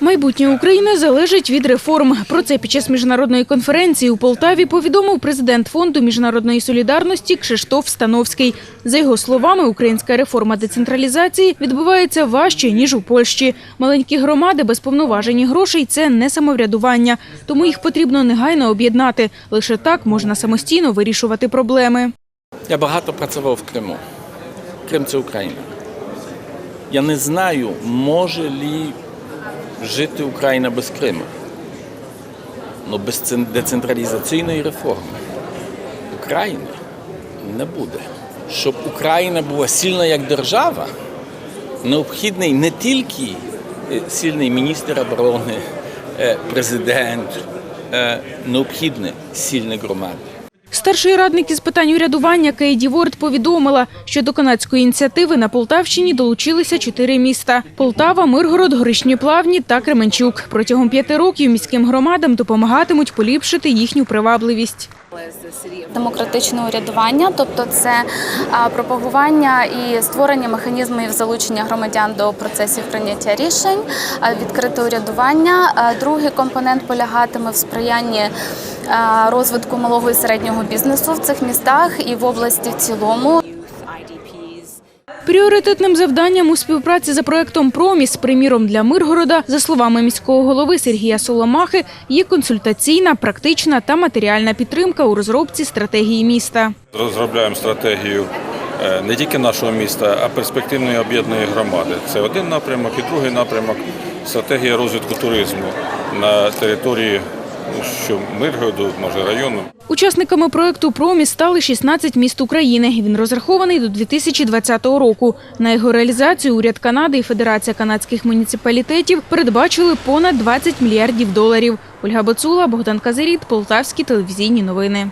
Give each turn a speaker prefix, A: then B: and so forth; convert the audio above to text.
A: Майбутнє України залежить від реформ. Про це під час міжнародної конференції у Полтаві повідомив президент фонду міжнародної солідарності Кшиштоф Становський. За його словами, українська реформа децентралізації відбувається важче ніж у Польщі. Маленькі громади без повноважень грошей це не самоврядування, тому їх потрібно негайно об'єднати. Лише так можна самостійно вирішувати проблеми.
B: Я багато працював в Криму. Крим це Україна. Я не знаю, може ли жити Україна без Криму. Ну, без децентралізаційної реформи України не буде. Щоб Україна була сильна як держава, необхідний не тільки е, сильний міністр оборони, е, президент, е, необхідні сильні громади.
A: Старший радник із питань урядування Кейді Ворд повідомила, що до канадської ініціативи на Полтавщині долучилися чотири міста: Полтава, Миргород, Горишні Плавні та Кременчук. Протягом п'яти років міським громадам допомагатимуть поліпшити їхню привабливість.
C: демократичне урядування, тобто це пропагування і створення механізмів залучення громадян до процесів прийняття рішень, відкрите урядування. Другий компонент полягатиме в сприянні розвитку малого і середнього бізнесу в цих містах і в області в цілому.
A: Пріоритетним завданням у співпраці за проектом «Проміс», приміром для Миргорода, за словами міського голови Сергія Соломахи, є консультаційна, практична та матеріальна підтримка у розробці стратегії міста.
D: Розробляємо стратегію е, не тільки нашого міста, а перспективної об'єднаної громади. Це один напрямок і другий напрямок стратегія розвитку туризму на території що Миргороду, може району.
A: Учасниками проєкту «Проміс» стали 16 міст України. Він розрахований до 2020 року. На його реалізацію уряд Канади і Федерація канадських муніципалітетів передбачили понад 20 мільярдів доларів. Ольга Боцула, Богдан Казиріт, Полтавські телевізійні новини.